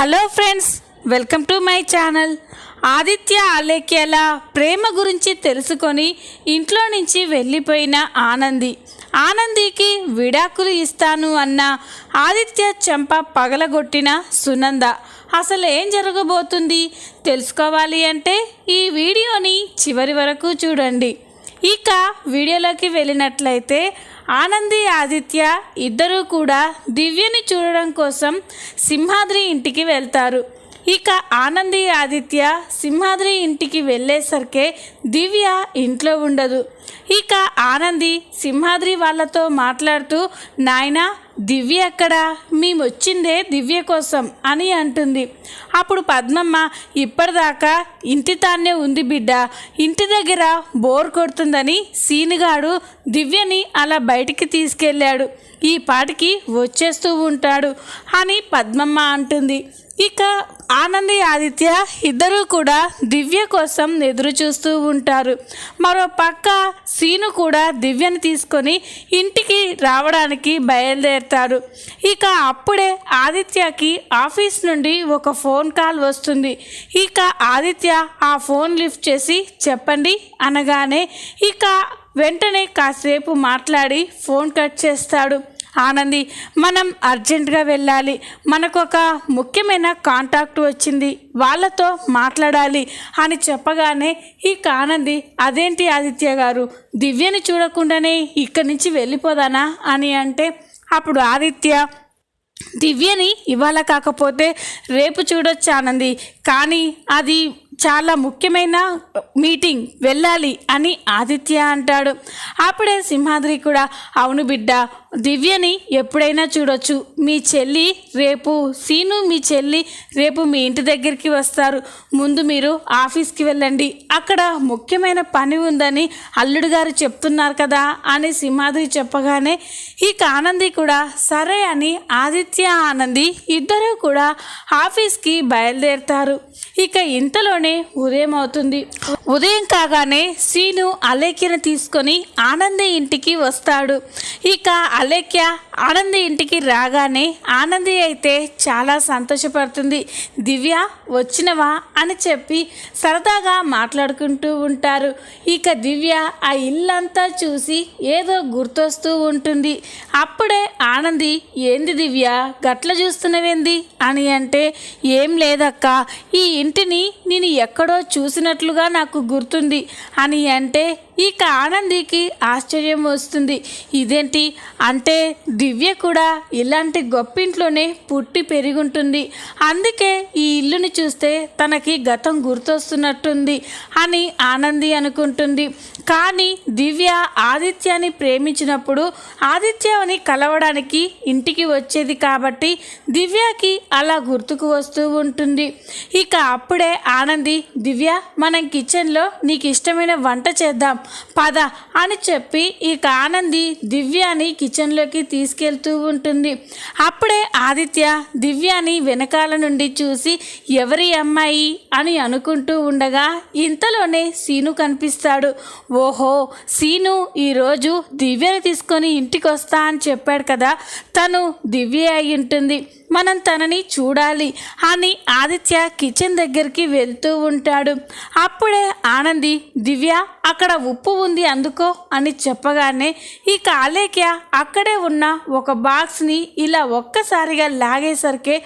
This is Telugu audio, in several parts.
Hello friends welcome to my channel. Aditya అలేఖ్యల ప్రేమ గురించి తెలుసుకొని ఇంట్లో నుంచి వెళ్ళిపోయిన ఆనంది. ఆనందికి విడాకులు ఇస్తాను అన్న ఆదిత్య చెంప పగలగొట్టిన సునంద. అసలు ఏం జరగబోతుంది? తెలుసుకోవాలి అంటే ఈ వీడియోని చివరి వరకు చూడండి. ఇక వీడియోలోకి వెళ్ళినట్లయితే ఆనంది ఆదిత్య ఇద్దరూ కూడా దివ్యని చూడడం కోసం సింహాద్రి ఇంటికి వెళ్తారు. ఇక ఆనంది ఆదిత్య సింహాద్రి ఇంటికి వెళ్ళేసరికే దివ్య ఇంట్లో ఉండదు. ఇక ఆనంది సింహాద్రి వాళ్ళతో మాట్లాడుతూ నాయనా దివ్య ఎక్కడా? మేము వచ్చిందే దివ్య కోసం అని అంటుంది. అప్పుడు పద్మమ్మ ఇప్పటిదాకా ఇంటి తానే ఉంది బిడ్డ ఇంటి దగ్గర బోర్ కొడుతుందని సీనుగాడు దివ్యని అలా బయటికి తీసుకెళ్ళాడు. ఈ పాటికి వచ్చేస్తూ ఉంటాడు అని పద్మమ్మ అంటుంది. ఇక ఆనంది ఆదిత్య ఇద్దరూ కూడా దివ్య కోసం ఎదురు చూస్తూ ఉంటారు. మరో పక్క సీను కూడా దివ్యని తీసుకొని ఇంటికి రావడానికి బయలుదేరుతాడు ఇక అప్పుడే ఆదిత్యకి ఆఫీస్ నుండి ఒక ఫోన్ కాల్ వస్తుంది. ఇక ఆదిత్య ఆ ఫోన్ లిఫ్ట్ చేసి చెప్పండి అనగానే ఇక వెంటనే కాసేపు మాట్లాడి ఫోన్ కట్ చేస్తాడు. ఆనంది మనం అర్జెంటుగా వెళ్ళాలి. మనకు ఒక ముఖ్యమైన కాంటాక్ట్ వచ్చింది. వాళ్ళతో మాట్లాడాలి అని చెప్పగానే ఈ ఆనంది అదేంటి ఆదిత్య గారు? దివ్యని చూడకుండానే ఇక్కడి నుంచి వెళ్ళిపోదానా? అని అంటే అప్పుడు ఆదిత్య దివ్యని ఇవాళ కాకపోతే రేపు చూడొచ్చు ఆనంది. కానీ అది చాలా ముఖ్యమైన మీటింగ్ వెళ్ళాలి అని ఆదిత్య అంటాడు. అప్పుడే సింహాద్రి కూడా అవును బిడ్డ దివ్యని ఎప్పుడైనా చూడొచ్చు. మీ చెల్లి రేపు సీను మీ చెల్లి రేపు మీ ఇంటి దగ్గరికి వస్తారు. ముందు మీరు ఆఫీస్కి వెళ్ళండి. అక్కడ ముఖ్యమైన పని ఉందని అల్లుడు గారు చెప్తున్నారు కదా అని సింహాద్రి చెప్పగానే ఇక ఆనంది కూడా సరే అని ఆదిత్య ఆనంది ఇద్దరూ కూడా ఆఫీస్కి బయలుదేరుతారు. ఇక ఇంతలోనే ఉదయం అవుతుంది. ఉదయం కాగానే సీను అలేఖ్యను తీసుకొని ఆనంది ఇంటికి వస్తాడు. ఇక అలేఖ్య ఆనంది ఇంటికి రాగానే ఆనంది అయితే చాలా సంతోషపడుతుంది. దివ్య వచ్చినవా? అని చెప్పి సరదాగా మాట్లాడుకుంటూ ఉంటారు. ఇక దివ్య ఆ ఇల్లంతా చూసి ఏదో గుర్తొస్తూ ఉంటుంది. అప్పుడే ఆనంది ఏంది దివ్య గట్ల చూస్తున్నవేంది? అని అంటే ఏం లేదక్క ఈ ఇంటిని నేను ఎక్కడో చూసినట్లుగా నాకు గుర్తుంది అని అంటే ఇక ఆనందికి ఆశ్చర్యం వస్తుంది. ఇదేంటి? అంటే దివ్య కూడా ఇలాంటి గొప్పింట్లోనే పుట్టి పెరుగుంటుంది. అందుకే ఈ ఇల్లుని చూస్తే తనకి గతం గుర్తొస్తున్నట్టుంది అని ఆనంది అనుకుంటుంది. కానీ దివ్య ఆదిత్యాన్ని ప్రేమించినప్పుడు ఆదిత్యని కలవడానికి ఇంటికి వచ్చేది కాబట్టి దివ్యకి అలా గుర్తుకు వస్తూ ఉంటుంది. ఇక అప్పుడే ఆనంది దివ్య మనం కిచెన్లో నీకు ఇష్టమైన వంట చేద్దాం. పద అని చెప్పి ఇక ఆనంది దివ్యాని కిచెన్లోకి తీసుకెళ్తూ ఉంటుంది. అప్పుడే ఆదిత్య దివ్యాని వెనకాల నుండి చూసి ఎవరి అమ్మాయి? అని అనుకుంటూ ఉండగా ఇంతలోనే సీను కనిపిస్తాడు. ఓహో సీను ఈరోజు దివ్యని తీసుకొని ఇంటికి వస్తా అని చెప్పాడు కదా తను దివ్య అయి ఉంటుంది. మనం తనని చూడాలి అని ఆదిత్య కిచెన్ దగ్గరికి వెళ్తూ ఉంటాడు. అప్పుడే ఆనంది దివ్య అక్కడ ఉప్పు ఉంది అందుకో అని చెప్పగానే ఈ కాలేక్య అక్కడే ఉన్న ఒక బాక్స్ని ఇలా ఒక్కసారిగా లాగేసరికి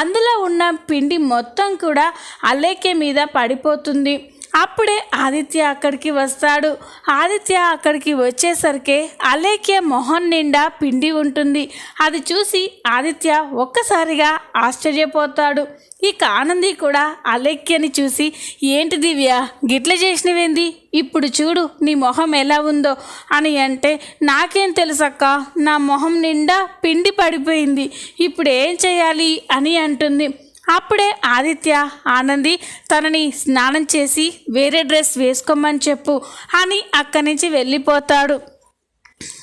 అందులో ఉన్న పిండి మొత్తం కూడా అలేఖ్య మీద పడిపోతుంది. అప్పుడే ఆదిత్య అక్కడికి వస్తాడు. ఆదిత్య అక్కడికి వచ్చేసరికి అలేఖ్య మొహం నిండా పిండి ఉంటుంది. అది చూసి ఆదిత్య ఒక్కసారిగా ఆశ్చర్యపోతాడు. ఇక ఆనంది కూడా అలేఖ్యని చూసి ఏంటి దివ్య గిట్ల చేసినవేంది? ఇప్పుడు చూడు నీ మొహం ఎలా ఉందో అని అంటే నాకేం తెలుసక్క నా మొహం నిండా పిండి పడిపోయింది. ఇప్పుడు ఏం చేయాలి? అని అంటుంది. అప్పుడే ఆదిత్య ఆనంది తనని స్నానం చేసి వేరే డ్రెస్ వేసుకోమని చెప్పు అని అక్కడి నుంచి వెళ్ళిపోతాడు.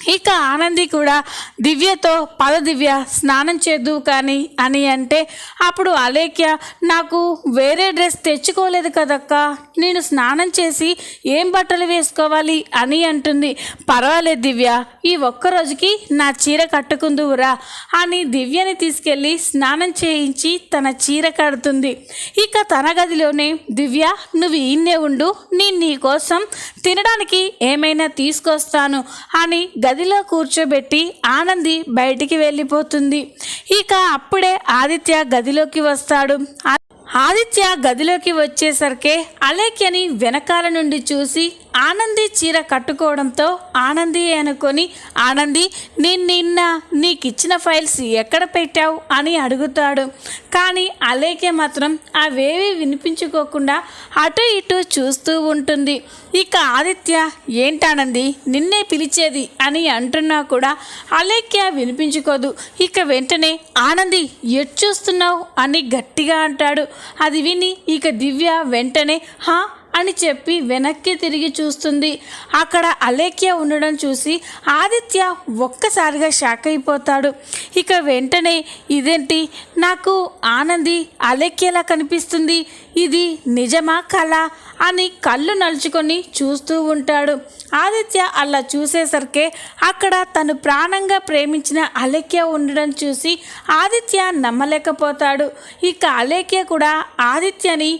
ఇక ఆనంది కూడా దివ్యతో పద దివ్య స్నానం చేద్దు కానీ అని అంటే అప్పుడు అలేఖ్య నాకు వేరే డ్రెస్ తెచ్చుకోలేదు కదక్క. నేను స్నానం చేసి ఏం బట్టలు వేసుకోవాలి? అని అంటుంది. పర్వాలేదు దివ్య ఈ ఒక్క రోజుకి నా చీర కట్టుకుందువురా అని దివ్యని తీసుకెళ్ళి స్నానం చేయించి తన చీర కడుతుంది. ఇక తన గదిలోనే దివ్య నువ్వు ఈయన్నే ఉండు. నేను నీ కోసం తినడానికి ఏమైనా తీసుకొస్తాను అని గది గదిలో కూర్చోబెట్టి ఆనంది బయటికి వెళ్ళిపోతుంది. ఇక అప్పుడే ఆదిత్య గదిలోకి వస్తాడు. ఆదిత్య గదిలోకి వచ్చేసరికే అలేఖ్యని వెనకాల నుండి చూసి ఆనంది చీర కట్టుకోవడంతో ఆనంది అనుకొని ఆనంది నేను నిన్న నీకు ఇచ్చిన ఫైల్స్ ఎక్కడ పెట్టావు? అని అడుగుతాడు. కానీ అలేకే మాత్రం అవేవి వినిపించుకోకుండా అటు ఇటు చూస్తూ ఉంటుంది. ఇక ఆదిత్య ఏంటానంది నిన్నే పిలిచేది? అని అంటున్నా కూడా అలేఖ్య వినిపించుకోదు. ఇక వెంటనే ఆనంది ఎట్ చూస్తున్నావు? అని గట్టిగా అంటాడు. అది విని ఇక దివ్య వెంటనే హా అని చెప్పి వెనక్కి తిరిగి చూస్తుంది. అక్కడ అలేఖ్య ఉండడం చూసి ఆదిత్య ఒక్కసారిగా షాక్ అయిపోతాడు. ఇక వెంటనే ఇదేంటి? నాకు ఆనంది అలేఖ్యలా కనిపిస్తుంది. ఇది నిజమా కళ? అని కళ్ళు నలుచుకొని చూస్తూ ఉంటాడు. ఆదిత్య అలా చూసేసరికి అక్కడ తను ప్రాణంగా ప్రేమించిన అలేఖ్య ఉండడం చూసి ఆదిత్య నమ్మలేకపోతాడు. ఇక అలేఖ్య కూడా ఆదిత్యని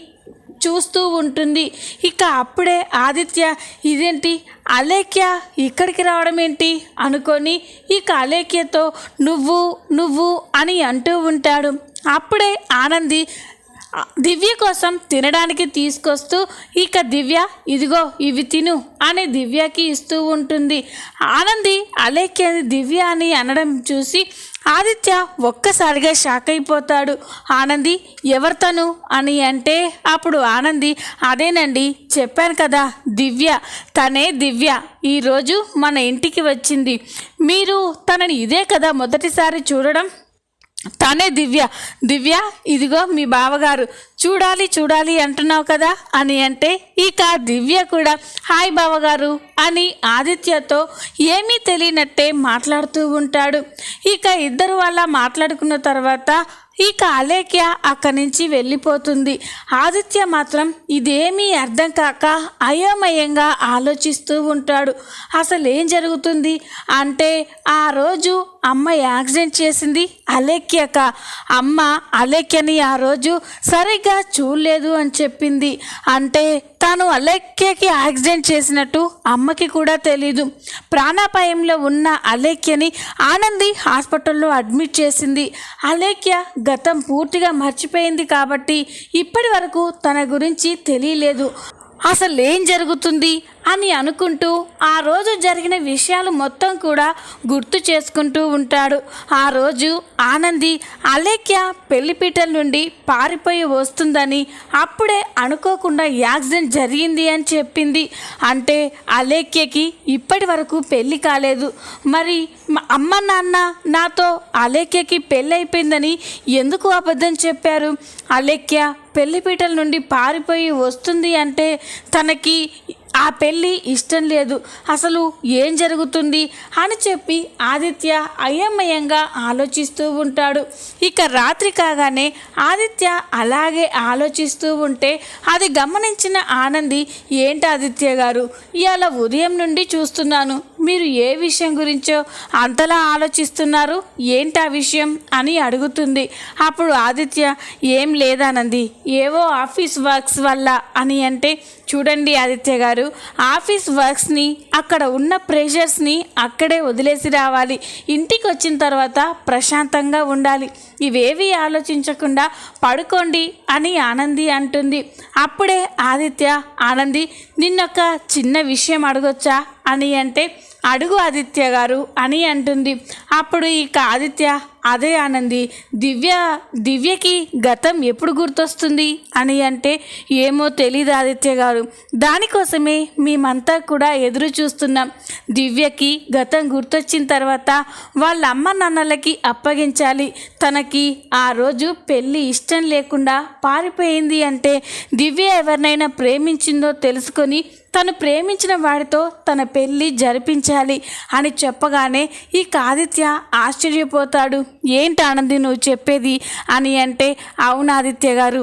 చూస్తూ ఉంటుంది. ఇక అప్పుడే ఆదిత్య ఇదేంటి? అలేఖ్య ఇక్కడికి రావడం ఏంటి అనుకొని ఇక అలేఖ్యతో నువ్వు నువ్వు అని అంటూ ఉంటాడు. అప్పుడే ఆనంది దివ్య కోసం తినడానికి తీసుకొస్తూ ఇక దివ్య ఇదిగో ఇవి తిను అని దివ్యకి ఇస్తూ ఉంటుంది. ఆనంది అలేఖ్య దివ్య అని అనడం చూసి ఆదిత్య ఒక్కసారిగా షాక్ అయిపోతాడు. ఆనంది ఎవరితను అని అంటే అప్పుడు ఆనంది అదేనండి చెప్పాను కదా దివ్య తనే దివ్య ఈరోజు మన ఇంటికి వచ్చింది. మీరు తనని ఇదే కదా మొదటిసారి చూడడం? తనే దివ్య. దివ్య ఇదిగో మీ బావగారు చూడాలి చూడాలి అంటున్నావు కదా? అని అంటే ఇక దివ్య కూడా హాయ్ బావగారు అని ఆదిత్యతో ఏమీ తెలియనట్టే మాట్లాడుతూ ఉంటాడు. ఇక ఇద్దరు వాళ్ళ మాట్లాడుకున్న తర్వాత ఇక అలేఖ్య అక్కడి నుంచి వెళ్ళిపోతుంది. ఆదిత్య మాత్రం ఇదేమీ అర్థం కాక అయోమయంగా ఆలోచిస్తూ ఉంటాడు. అసలు ఏం జరుగుతుంది? అంటే ఆ రోజు అమ్మ యాక్సిడెంట్ చేసింది అలేఖ్యక. అమ్మ అలేఖ్యని ఆ రోజు సరిగ్గా చూడలేదు అని చెప్పింది. అంటే తాను అలేఖ్యకి యాక్సిడెంట్ చేసినట్టు అమ్మకి కూడా తెలీదు. ప్రాణాపాయంలో ఉన్న అలేఖ్యని ఆనంది హాస్పిటల్లో అడ్మిట్ చేసింది. అలేఖ్య గతం పూర్తిగా మర్చిపోయింది కాబట్టి ఇప్పటి వరకు తన గురించి తెలియలేదు. అసలు ఏం జరుగుతుంది? అని అనుకుంటూ ఆ రోజు జరిగిన విషయాలు మొత్తం కూడా గుర్తు చేసుకుంటూ ఉంటాడు. ఆ రోజు ఆనంది అలేఖ్య పెళ్ళిపీటల నుండి పారిపోయి వస్తుందని అప్పుడే అనుకోకుండా యాక్సిడెంట్ జరిగింది అని చెప్పింది. అంటే అలేఖ్యకి ఇప్పటి వరకు పెళ్ళి కాలేదు. మరి అమ్మ నాన్న నాతో అలేఖ్యకి పెళ్ళి అయిపోయిందని ఎందుకు అబద్ధం చెప్పారు? అలేఖ్య పెళ్ళిపీటల నుండి పారిపోయి వస్తుంది అంటే తనకి ఆ పెళ్ళి ఇష్టం లేదు. అసలు ఏం జరుగుతుంది? అని చెప్పి ఆదిత్య అయోమయంగా ఆలోచిస్తూ ఉంటాడు. ఇక రాత్రి కాగానే ఆదిత్య అలాగే ఆలోచిస్తూ ఉంటే అది గమనించిన ఆనంది ఏంటి ఆదిత్య గారు? ఇవాళ ఉదయం నుండి చూస్తున్నాను. మీరు ఏ విషయం గురించో అంతలా ఆలోచిస్తున్నారు? ఏంటి ఆ విషయం? అని అడుగుతుంది. అప్పుడు ఆదిత్య ఏం లేదానంది. ఏవో ఆఫీస్ వర్క్స్ వల్ల అని అంటే చూడండి ఆదిత్య గారు ఆఫీస్ వర్క్స్ని అక్కడ ఉన్న ప్రెషర్స్ని అక్కడే వదిలేసి రావాలి. ఇంటికి వచ్చిన తర్వాత ప్రశాంతంగా ఉండాలి. ఇవేవి ఆలోచించకుండా పడుకోండి అని ఆనంది అంటుంది. అప్పుడే ఆదిత్య ఆనంది నిన్నొక చిన్న విషయం అడగొచ్చా? అని అంటే అడుగు ఆదిత్య గారు అని అంటుంది. అప్పుడు ఇక ఆదిత్య అదే ఆనంది దివ్య దివ్యకి గతం ఎప్పుడు గుర్తొస్తుంది? అని అంటే ఏమో తెలీదు ఆదిత్య గారు. దానికోసమే మేమంతా కూడా ఎదురు చూస్తున్నాం. దివ్యకి గతం గుర్తొచ్చిన తర్వాత వాళ్ళ అమ్మ నాన్నలకి అప్పగించాలి. మనకి ఆ రోజు పెళ్ళి ఇష్టం లేకుండా పారిపోయింది అంటే దివ్య ఎవరినైనా ప్రేమించిందో తెలుసుకొని తను ప్రేమించిన వాడితో తన పెళ్ళి జరిపించాలి అని చెప్పగానే ఈ ఆదిత్య ఆశ్చర్యపోతాడు. ఏంటి ఆనంది నువ్వు చెప్పేది? అని అంటే అవును ఆదిత్య గారు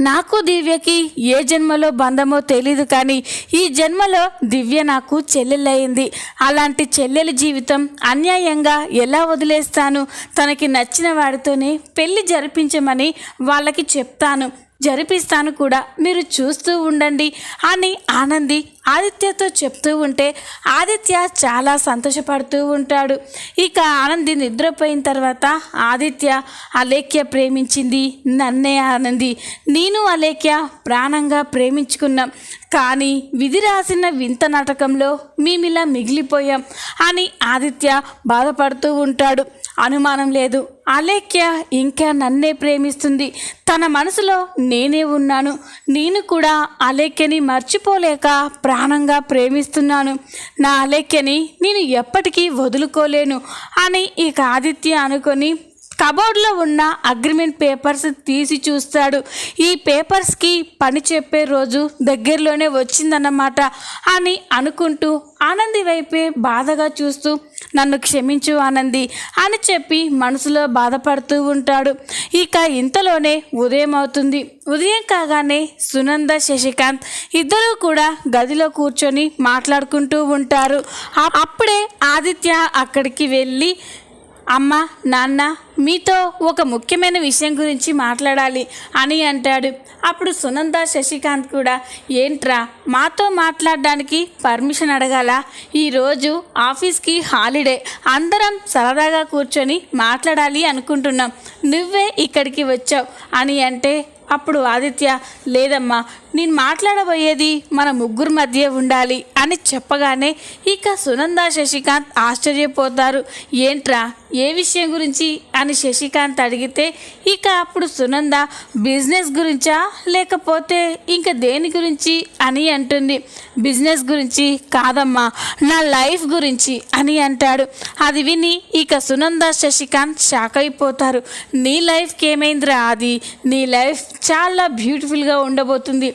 నాకు దివ్యకి ఏ జన్మలో బంధమో తెలీదు కానీ ఈ జన్మలో దివ్య నాకు చెల్లెలయ్యింది అలాంటి చెల్లెలి జీవితం అన్యాయంగా ఎలా వదిలేస్తాను? తనకి నచ్చిన వాడితోనే పెళ్ళి జరిపించమని వాళ్ళకి చెప్తాను. జరిపిస్తాను కూడా. మీరు చూస్తూ ఉండండి అని ఆనంది ఆదిత్యతో చెప్తూ ఉంటే ఆదిత్య చాలా సంతోషపడుతూ ఉంటాడు. ఇక ఆనంది నిద్రపోయిన తర్వాత ఆదిత్య అలేఖ్య ప్రేమించింది నన్నే ఆనంది. నేను అలేఖ్య ప్రాణంగా ప్రేమించుకున్నాం. కానీ విధి రాసిన వింత నాటకంలో మేమిలా మిగిలిపోయాం అని ఆదిత్య బాధపడుతూ ఉంటాడు. అనుమానం లేదు. అలేఖ్య ఇంకా నన్నే ప్రేమిస్తుంది. తన మనసులో నేనే ఉన్నాను. నేను కూడా అలేఖ్యని మర్చిపోలేక ప్రాణంగా ప్రేమిస్తున్నాను. నా అలేఖ్యని నేను ఎప్పటికీ వదులుకోలేను అని ఇక ఆదిత్య అనుకొని కబోర్డ్లో ఉన్న అగ్రిమెంట్ పేపర్స్ తీసి చూస్తాడు. ఈ పేపర్స్కి పని చెప్పే రోజు దగ్గరలోనే వచ్చిందన్నమాట అని అనుకుంటూ ఆనంది వైపే బాధగా చూస్తూ నన్ను క్షమించు ఆనంది అని చెప్పి మనసులో బాధపడుతూ ఉంటాడు. ఇక ఇంతలోనే ఉదయం అవుతుంది. ఉదయం కాగానే సునంద శశికాంత్ ఇద్దరూ కూడా గదిలో కూర్చొని మాట్లాడుకుంటూ ఉంటారు. అప్పుడే ఆదిత్య అక్కడికి వెళ్ళి అమ్మ నాన్న మీతో ఒక ముఖ్యమైన విషయం గురించి మాట్లాడాలి అని అంటాడు. అప్పుడు సునంద శశికాంత్ కూడా ఏంట్రా మాతో మాట్లాడడానికి పర్మిషన్ అడగాల? ఈరోజు ఆఫీస్కి హాలిడే. అందరం సరదాగా కూర్చొని మాట్లాడాలి అనుకుంటున్నాం. నువ్వే ఇక్కడికి వచ్చావు అని అంటే అప్పుడు ఆదిత్య లేదమ్మా నేను మాట్లాడబోయేది మన ముగ్గురు మధ్య ఉండాలి అని చెప్పగానే ఇక సునంద శశికాంత్ ఆశ్చర్యపోతారు. ఏంట్రా? ఏ విషయం గురించి? అని శశికాంత్ అడిగితే ఇక అప్పుడు సునంద బిజినెస్ గురించా? లేకపోతే ఇంకా దేని గురించి? అని అంటుంది. బిజినెస్ గురించి కాదమ్మా నా లైఫ్ గురించి అని అంటాడు. అది విని ఇక సునంద శశికాంత్ షాక్ అయిపోతారు. నీ లైఫ్కి ఏమైందిరా అది? నీ లైఫ్ చాలా బ్యూటిఫుల్గా ఉండబోతుంది.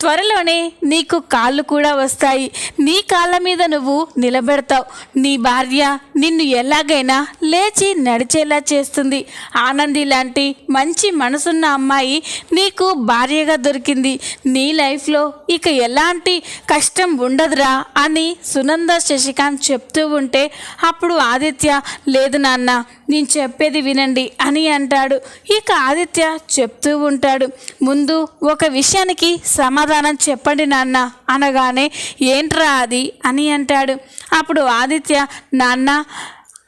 త్వరలోనే నీకు కాళ్ళు కూడా వస్తాయి. నీ కాళ్ళ మీద నువ్వు నిలబెడతావు. నీ భార్య నిన్ను ఎలాగైనా లేచి నడిచేలా చేస్తుంది. ఆనంది లాంటి మంచి మనసున్న అమ్మాయి నీకు భార్యగా దొరికింది. నీ లైఫ్లో ఇక ఎలాంటి కష్టం ఉండదురా అని సునంద శశికాంత్ చెప్తూ ఉంటే అప్పుడు ఆదిత్య లేదు నాన్న నేను చెప్పేది వినండి అని అంటాడు. ఇక ఆదిత్య చెప్తూ ఉంటాడు. ముందు ఒక విషయానికి సమాధానం చెప్పండి నాన్న అనగానే ఏంట్రా అది? అని అంటాడు. అప్పుడు ఆదిత్య నాన్న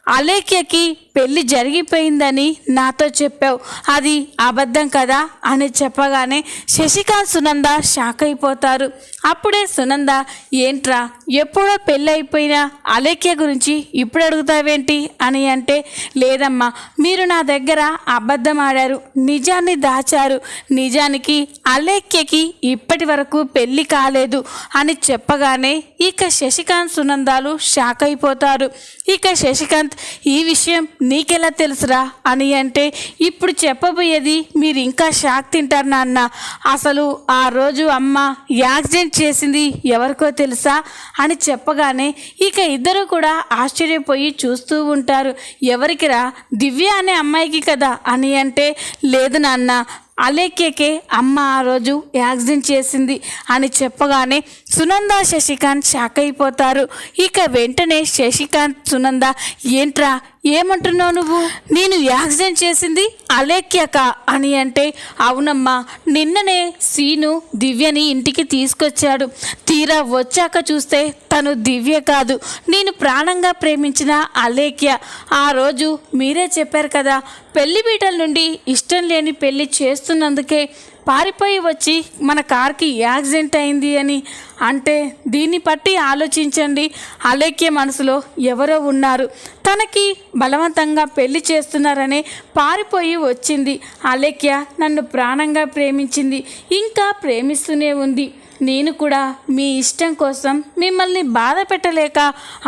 అలేఖ్యకి పెళ్ళి జరిగిపోయిందని నాతో చెప్పావు. అది అబద్ధం కదా అని చెప్పగానే శశికాంత్ సునంద షాక్ అయిపోతారు. అప్పుడే సునంద ఏంట్రా ఎప్పుడో పెళ్ళి అయిపోయిన అలేఖ్య గురించి ఇప్పుడు అడుగుతావేంటి? అని అంటే లేదమ్మా మీరు నా దగ్గర అబద్ధం ఆడారు నిజాన్ని దాచారు. నిజానికి అలేఖ్యకి ఇప్పటి వరకు పెళ్ళి కాలేదు అని చెప్పగానే ఇక శశికాంత్ సునందాలు షాక్ అయిపోతారు. ఇక శశికాంత్ ఈ విషయం నీకెలా తెలుసురా? అని అంటే ఇప్పుడు చెప్పబోయేది మీరు ఇంకా షాక్ తింటారు నాన్న. అసలు ఆ రోజు అమ్మ యాక్సిడెంట్ చేసింది ఎవరికో తెలుసా? అని చెప్పగానే ఇక ఇద్దరు కూడా ఆశ్చర్యపోయి చూస్తూ ఉంటారు. ఎవరికిరా? దివ్య అనే అమ్మాయికి కదా? అని అంటే లేదు నాన్న అలేఖ్యకే అమ్మ ఆ రోజు యాక్సిడెంట్ చేసింది అని చెప్పగానే సునంద శశికాంత్ షాక్ అయిపోతారు. ఇక వెంటనే శశికాంత్ సునంద ఏంట్రా ఏమంటున్నావు నువ్వు? నేను యాక్సిడెంట్ చేసింది అలేఖ్యక అని అంటే అవునమ్మా నిన్ననే సీను దివ్యని ఇంటికి తీసుకొచ్చాడు. తీరా వచ్చాక చూస్తే తను దివ్య కాదు. నేను ప్రాణంగా ప్రేమించిన అలేఖ్య. ఆ రోజు మీరే చెప్పారు కదా పెళ్ళి బీటల నుండి ఇష్టం లేని పెళ్ళి చేస్తున్నందుకే పారిపోయి వచ్చి మన కార్కి యాక్సిడెంట్ అయింది అని అంటే దీన్ని బట్టి ఆలోచించండి. అలేఖ్య మనసులో ఎవరో ఉన్నారు. తనకి బలవంతంగా పెళ్ళి చేస్తున్నారనే పారిపోయి వచ్చింది. అలేఖ్య నన్ను ప్రాణంగా ప్రేమించింది. ఇంకా ప్రేమిస్తూనే ఉంది. నేను కూడా మీ ఇష్టం కోసం మిమ్మల్ని బాధ పెట్టలేక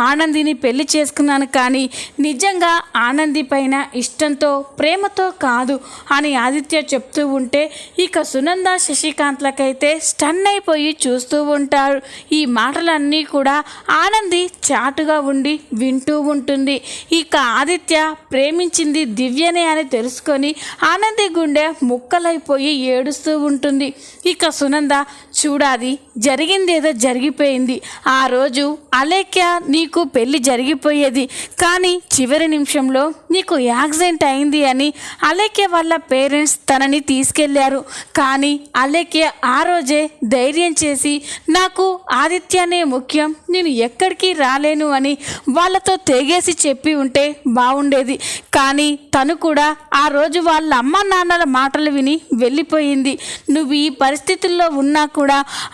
ఆనందిని పెళ్ళి చేసుకున్నాను కానీ నిజంగా ఆనంది పైన ఇష్టంతో ప్రేమతో కాదు అని ఆదిత్య చెప్తూ ఉంటే ఇక సునంద శశికాంత్లకైతే స్టన్ అయిపోయి చూస్తూ ఉంటారు. ఈ మాటలన్నీ కూడా ఆనంది చాటుగా ఉండి వింటూ ఉంటుంది. ఇక ఆదిత్య ప్రేమించింది దివ్యనే అని తెలుసుకొని ఆనంది గుండె ముక్కలైపోయి ఏడుస్తూ ఉంటుంది. ఇక సునంద చూడాది. జరిగిందేదో జరిగిపోయింది. ఆ రోజు అలేఖ్య నీకు పెళ్ళి జరిగిపోయేది. కానీ చివరి నిమిషంలో నీకు యాక్సిడెంట్ అయింది అని అలేఖ్య వాళ్ళ పేరెంట్స్ తనని తీసుకెళ్ళారు. కానీ అలేఖ్య ఆ రోజే ధైర్యం చేసి నాకు ఆదిత్యనే ముఖ్యం. నేను ఎక్కడికి రాలేను అని వాళ్ళతో తెగేసి చెప్పి ఉంటే బాగుండేది కానీ తను కూడా ఆ రోజు వాళ్ళ అమ్మ నాన్నల మాటలు విని వెళ్ళిపోయింది. నువ్వు ఈ పరిస్థితుల్లో ఉన్నా కూడా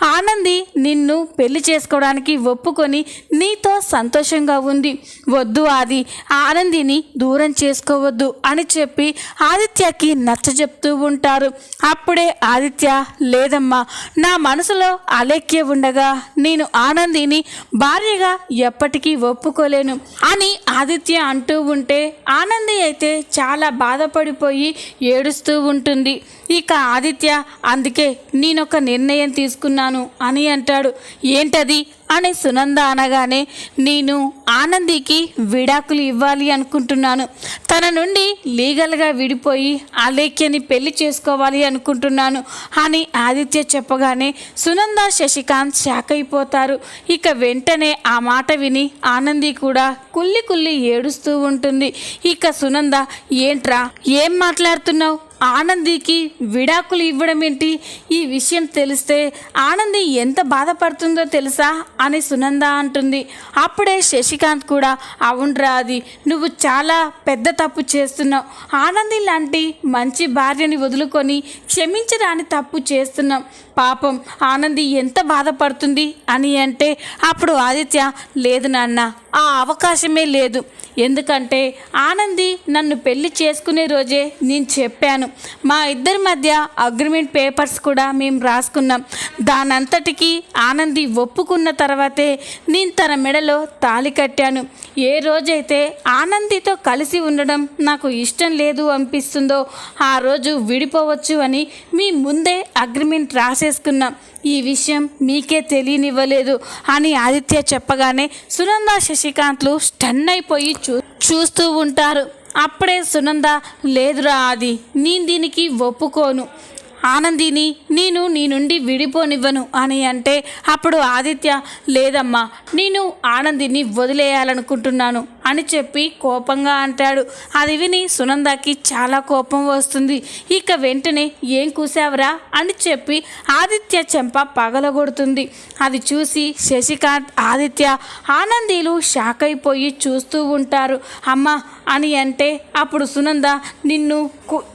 ఆనంది నిన్ను పెళ్ళి చేసుకోవడానికి ఒప్పుకొని నీతో సంతోషంగా ఉంది. వద్దు ఆది ఆనందిని దూరం చేసుకోవద్దు అని చెప్పి ఆదిత్యకి నచ్చ చెప్తూ ఉంటారు. అప్పుడే ఆదిత్య లేదమ్మా నా మనసులో అలేఖ్య ఉండగా నేను ఆనందిని భార్యగా ఎప్పటికీ ఒప్పుకోలేను అని ఆదిత్య అంటూ ఉంటే ఆనంది అయితే చాలా బాధపడిపోయి ఏడుస్తూ ఉంటుంది. ఇక ఆదిత్య అందుకే నేనొక నిర్ణయం తీసుకున్నాను అని అంటాడు. ఏంటది? అని సునంద అనగానే నేను ఆనందికి విడాకులు ఇవ్వాలి అనుకుంటున్నాను. తన నుండి లీగల్గా విడిపోయి అలేఖ్యని పెళ్ళి చేసుకోవాలి అనుకుంటున్నాను అని ఆదిత్య చెప్పగానే సునంద శశికాంత్ షాక్ అయిపోతారు. ఇక వెంటనే ఆ మాట విని ఆనంది కూడా కుల్లి కుల్లి ఏడుస్తూ ఉంటుంది. ఇక సునంద ఏంట్రా? ఏం మాట్లాడుతున్నావు? ఆనందికి విడాకులు ఇవ్వడం ఏంటి? ఈ విషయం తెలిస్తే ఆనంది ఎంత బాధపడుతుందో తెలుసా? అని సునంద అంటుంది. అప్పుడే శశికాంత్ కూడా అవునరా అది నువ్వు చాలా పెద్ద తప్పు చేస్తున్నావు. ఆనంది లాంటి మంచి భార్యని వదులుకొని క్షమించరాని తప్పు చేస్తున్నాం పాపం ఆనంది ఎంత బాధపడుతుంది అని అంటే అప్పుడు ఆదిత్య లేదు నాన్న ఆ అవకాశమే లేదు. ఎందుకంటే ఆనంది నన్ను పెళ్ళి చేసుకునే రోజే నేను చెప్పాను. మా ఇద్దరి మధ్య అగ్రిమెంట్ పేపర్స్ కూడా మేము రాసుకున్నాం. దానంతటికి ఆనంది ఒప్పుకున్న తర్వాతే నేను తన మెడలో తాళి కట్టాను. ఏ రోజైతే ఆనందితో కలిసి ఉండడం నాకు ఇష్టం లేదు అనిపిస్తుందో ఆ రోజు విడిపోవచ్చు అని మీ ముందే అగ్రిమెంట్ రాసేసుకున్నాం. ఈ విషయం మీకే తెలియనివ్వలేదు అని ఆదిత్య చెప్పగానే సునంద శశికాంత్లు స్టన్ అయిపోయి చూ చూస్తూ ఉంటారు. అప్పుడే సునంద లేదురా అది నేను దీనికి ఒప్పుకోను. ఆనందిని నేను నీ నుండి విడిపోనివ్వను అని అంటే అప్పుడు ఆదిత్య లేదమ్మా నేను ఆనందిని వదిలేయాలనుకుంటున్నాను అని చెప్పి కోపంగా అంటాడు. అది విని సునందకి చాలా కోపం వస్తుంది. ఇక వెంటనే ఏం కూసావరా అని చెప్పి ఆదిత్య చెంప పగలగొడుతుంది. అది చూసి శశికాంత్ ఆదిత్య ఆనందీలు షాక్ అయిపోయి చూస్తూ ఉంటారు. అమ్మ అని అంటే అప్పుడు సునంద నిన్ను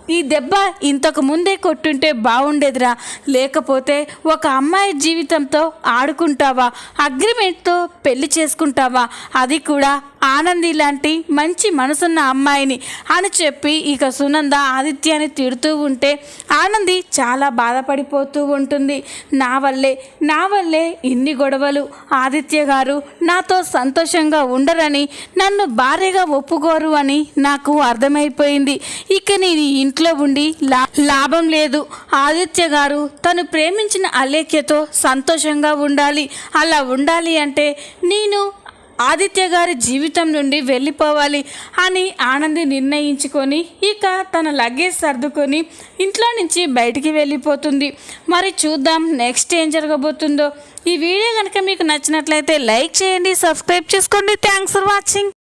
ఈ దెబ్బ ఇంతకు ముందే కొట్టుంటే బాగుండేదిరా లేకపోతే ఒక అమ్మాయి జీవితంతో ఆడుకుంటావా? అగ్రిమెంట్తో పెళ్ళి చేసుకుంటావా? అది కూడా ఆనంది లాంటి మంచి మనసున్న అమ్మాయిని అని చెప్పి ఇక సునంద ఆదిత్యాన్ని తిడుతూ ఉంటే ఆనంది చాలా బాధపడిపోతూ ఉంటుంది. నా వల్లే నా వల్లే ఇన్ని గొడవలు. ఆదిత్య గారు నాతో సంతోషంగా ఉండరని నన్ను భార్యగా ఒప్పుకోరు అని నాకు అర్థమైపోయింది. ఇక నేను ఇంట్లో ఇంట్లో ఉండి లా లాభం లేదు. ఆదిత్య గారు తను ప్రేమించిన అలేఖ్యతో సంతోషంగా ఉండాలి. అలా ఉండాలి అంటే నేను ఆదిత్య గారి జీవితం నుండి వెళ్ళిపోవాలి అని ఆనంది నిర్ణయించుకొని ఇక తన లగేజ్ సర్దుకొని ఇంట్లో నుంచి బయటికి వెళ్ళిపోతుంది. మరి చూద్దాం నెక్స్ట్ ఏం జరగబోతుందో. ఈ వీడియో కనుక మీకు నచ్చినట్లయితే లైక్ చేయండి సబ్స్క్రైబ్ చేసుకోండి. Thanks for watching.